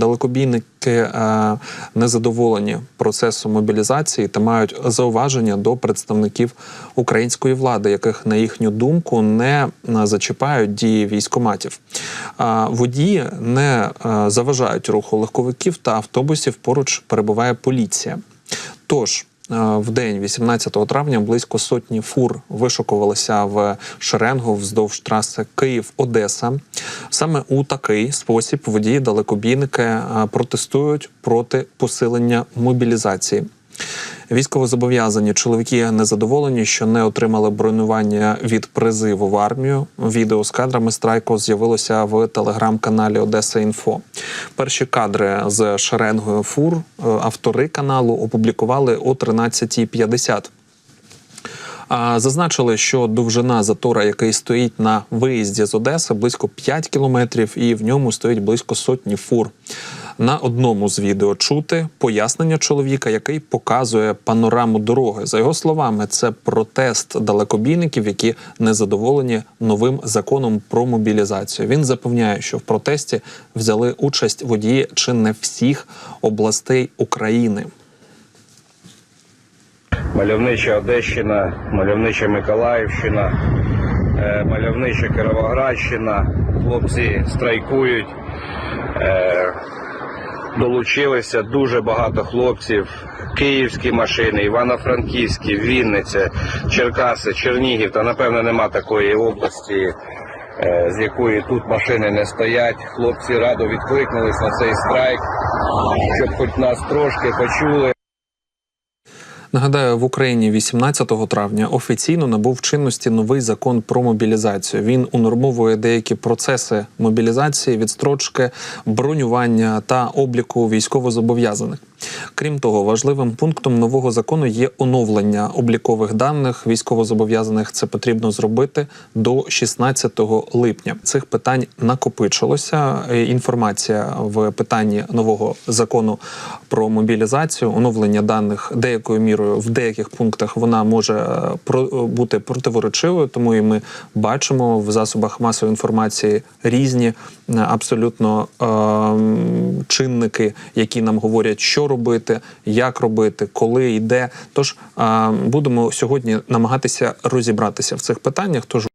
Далекобійники е, незадоволені процесом мобілізації та мають зауваження до представників української влади, яких на їхню думку не е, зачіпають дії військоматів. Водії не е, заважають руху легковиків та автобусів. Поруч перебуває поліція. Тож в день 18 травня близько сотні фур вишукувалися в шеренгу вздовж траси Київ-Одеса. Саме у такий спосіб водії далекобійники е, протестують проти посилення мобілізації. Військовозобов'язані чоловіки незадоволені, що не отримали бронювання від призиву в армію. Відео з кадрами страйку з'явилося в телеграм-каналі Одеса Інфо. Перші кадри з шеренгою фур автори каналу опублікували о 13.50. А, Зазначили, що довжина затора, який стоїть на виїзді з Одеси, близько 5 кілометрів, і в ньому стоїть близько сотні фур. На одному з відео чути пояснення чоловіка, який показує панораму дороги. За його словами, це протест далекобійників, які незадоволені новим законом про мобілізацію. Він запевняє, що в протесті взяли участь водії чи не всіх областей України. мальовнича Одещина, мальовнича Миколаївщина, е, мальовнича Кіровоградщина. Хлопці страйкують. Долучилися дуже багато хлопців. Київські машини, Івано-Франківські, Вінниця, Черкаси, Чернігів. Та напевно нема такої області, е, з якої тут машини не стоять. Хлопці радо відкликнулись на цей страйк, щоб хоч нас трошки почули. Нагадаю, в Україні 18 травня офіційно набув чинності новий закон про мобілізацію. Він унормовує деякі процеси мобілізації, відстрочки, бронювання та обліку військовозобов'язаних. Крім того, важливим пунктом нового закону є оновлення облікових даних військовозобов'язаних. Це потрібно зробити до 16 липня. Цих питань накопичилося. Е, Інформація в питанні нового закону про мобілізацію, оновлення даних деякою мірою в деяких пунктах вона може е, про- бути противоречивою, тому і ми бачимо в засобах масової інформації різні е, абсолютно ем, чинники, які нам говорять, що робити, як робити, коли і де. Тож будемо сьогодні намагатися розібратися в цих питаннях. Тож